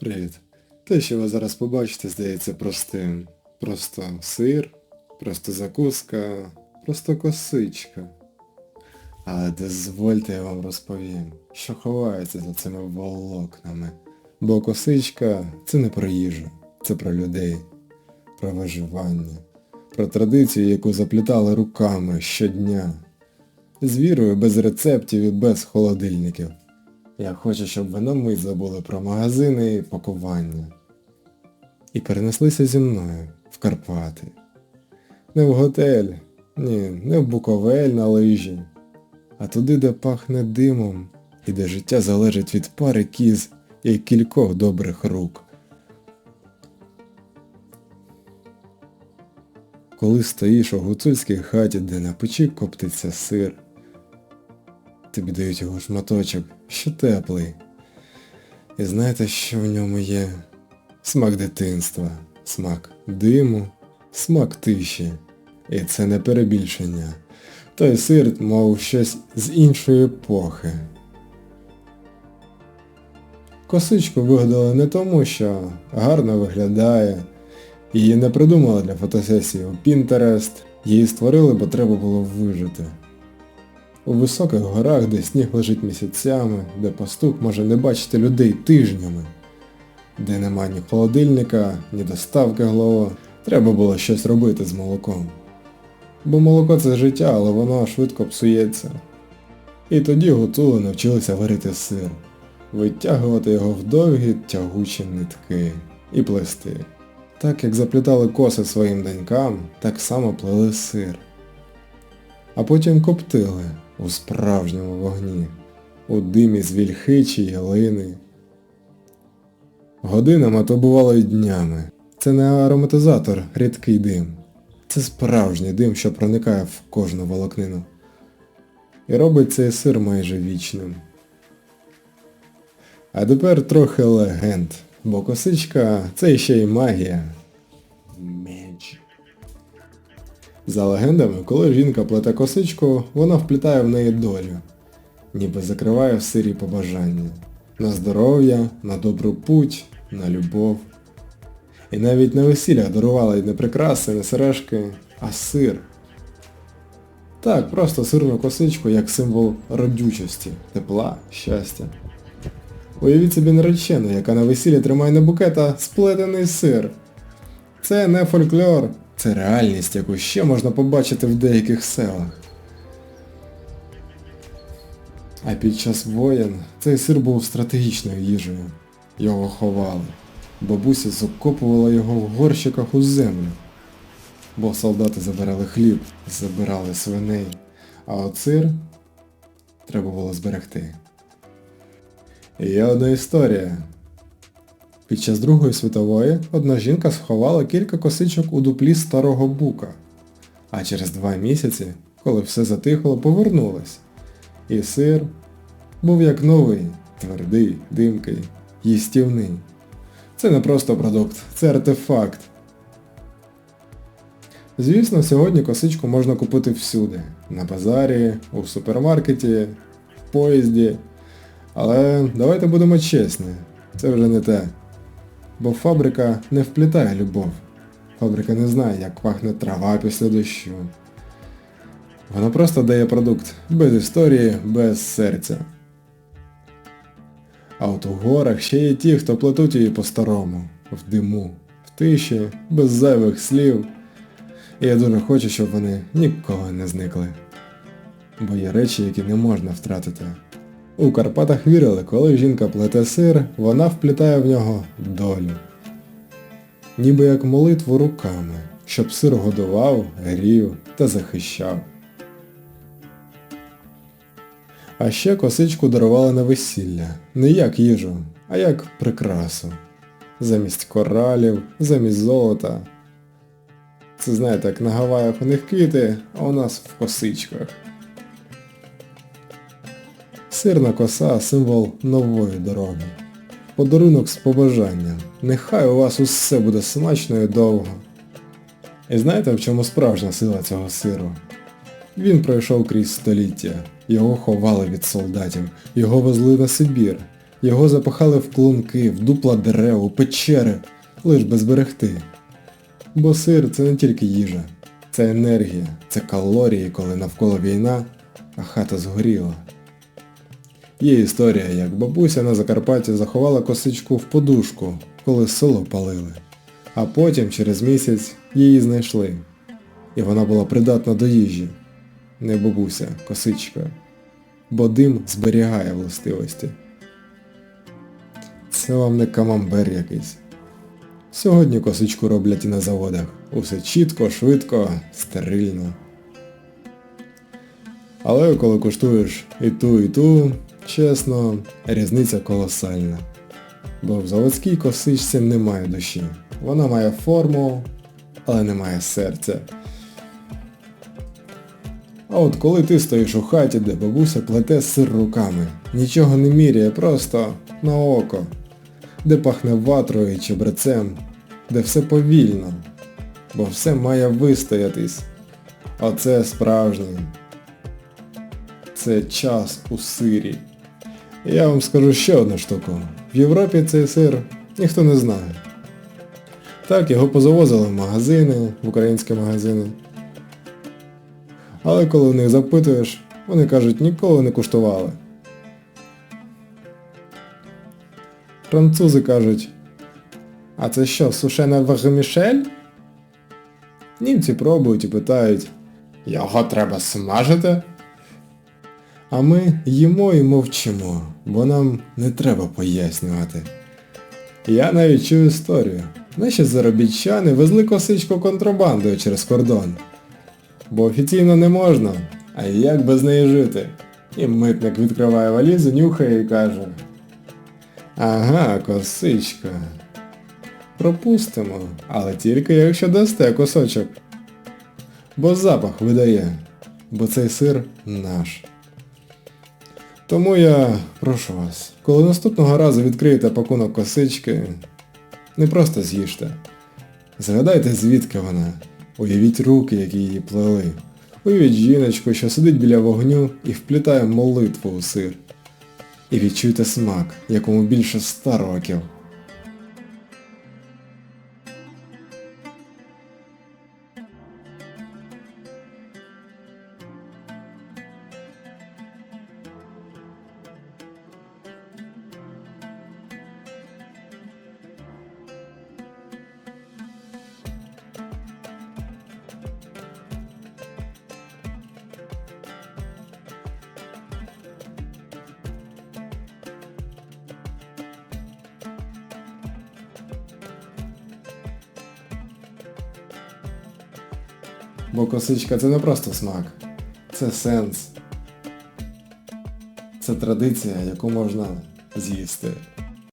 Привіт. Те, що ви зараз побачите, здається простим. Просто сир, просто закуска, просто косичка. Але дозвольте я вам розповім, що ховається за цими волокнами. Бо косичка це не про їжу, це про людей, про виживання, про традицію, яку заплітали руками щодня. З вірою без рецептів і без холодильників. Я хочу, щоб ви на мить забули про магазини і пакування. І перенеслися зі мною в Карпати. Не в готель, ні, не в Буковель на лижі, а туди, де пахне димом і де життя залежить від пари кіз і кількох добрих рук. Коли стоїш у гуцульській хаті, де на печі коптиться сир, тобі дають його шматочок, що теплий. І знаєте, що в ньому є? Смак дитинства, смак диму, смак тиші. І це не перебільшення. Той сир, мов щось з іншої епохи. Косичку вигадали не тому, що гарно виглядає. Її не придумали для фотосесії у Pinterest, її створили, бо треба було вижити. У високих горах, де сніг лежить місяцями, де пастух може не бачити людей тижнями, де нема ні холодильника, ні доставки голова, треба було щось робити з молоком. Бо молоко це життя, але воно швидко псується. І тоді гуцули навчилися варити сир, витягувати його в довгі тягучі нитки і плести. Так як заплітали коси своїм донькам, так само плели сир. А потім коптили у справжньому вогні, у димі з вільхи чи ялини. Годинами, а то бувало й днями. Це не ароматизатор, рідкий дим. Це справжній дим, що проникає в кожну волокнину. І робить цей сир майже вічним. А тепер трохи легенд, бо косичка це ще й магія. Magic. За легендами, коли жінка плете косичку, вона вплітає в неї долю, ніби закриває в сирі побажання. На здоров'я, на добру путь, на любов. І навіть на весіллях дарували не прикраси, не сережки, а сир. Так, просто сирну косичку як символ родючості, тепла, щастя. Уявіть собі наречену, яка на весіллі тримає не букет, а сплетений сир. Це не фольклор, це реальність, яку ще можна побачити в деяких селах. А під час воєн цей сир був стратегічною їжею. Його ховали. Бабуся закопувала його в горщиках у землю. Бо солдати забирали хліб, забирали свиней, а от сир треба було зберегти. Є одна історія. Під час Другої світової одна жінка сховала кілька косичок у дуплі старого бука, а через два місяці, коли все затихло, повернулась. І сир був як новий, твердий, димкий, їстівний. Це не просто продукт, це артефакт. Звісно, сьогодні косичку можна купити всюди. На базарі, у супермаркеті, в поїзді. Але давайте будемо чесні, це вже не те. Бо фабрика не вплітає любов. Фабрика не знає, як пахне трава після дощу. Вона просто дає продукт без історії, без серця. А от у горах ще є ті, хто плетуть її по-старому, в диму, в тиші, без зайвих слів. І я дуже хочу, щоб вони ніколи не зникли. Бо є речі, які не можна втратити. У Карпатах вірили, коли жінка плете сир, вона вплітає в нього долю. Ніби як молитву руками, щоб сир годував, грів та захищав. А ще косичку дарували на весілля, не як їжу, а як прикрасу. Замість коралів, замість золота. Це знаєте, як на Гаваях у них квіти, а у нас в косичках. Сирна коса символ нової дороги. Подарунок з побажанням. Нехай у вас усе буде смачно і довго. І знаєте, в чому справжня сила цього сиру? Він пройшов крізь століття. Його ховали від солдатів, його везли на Сибір, Його запахали в клунки, в дупла дерев, у печери, лиш би зберегти. Бо сир це не тільки їжа, це енергія, це калорії, коли навколо війна, а хата згоріла. Є історія, як бабуся на Закарпатті заховала косичку в подушку, коли село палили. А потім, через місяць, її знайшли. І вона була придатна до їжі. Не бабуся, косичка. Бо дим зберігає властивості. Це вам не камамбер якийсь. Сьогодні косичку роблять і на заводах. Усе чітко, швидко, стерильно. Але коли куштуєш і ту, і ту, чесно, різниця колосальна. Бо в заводській косичці немає душі. Вона має форму, але не має серця. А от коли ти стоїш у хаті, де бабуся плете сир руками, нічого не міряє, просто на око, де пахне ватрою і чебрецем, де все повільно, бо все має вистоятись. Оце справжній. Це час у сирі. Я вам скажу ще одну штуку. В Європі цей сир ніхто не знає. Так, його позавозили в магазини, в українські магазини. Але коли в них запитуєш, вони кажуть, ніколи не куштували. Французи кажуть, а це що, сушене вагмішель? Німці пробують і питають, його треба смажити? А ми їмо і мовчимо, бо нам не треба пояснювати. Я навіть чую історію. Наші заробітчани везли косичку контрабандою через кордон. Бо офіційно не можна, а як без неї жити? І митник відкриває валізу, нюхає і каже. Ага, косичка. Пропустимо, але тільки якщо дасте кусочок. Бо запах видає, бо цей сир наш. Тому я прошу вас, коли наступного разу відкриєте пакунок косички, не просто з'їжте. Згадайте, звідки вона. Уявіть руки, які її плели. Уявіть жіночку, що сидить біля вогню і вплітає молитву у сир. І відчуйте смак, якому більше ста років. Бо косичка це не просто смак, це сенс. Це традиція, яку можна з'їсти.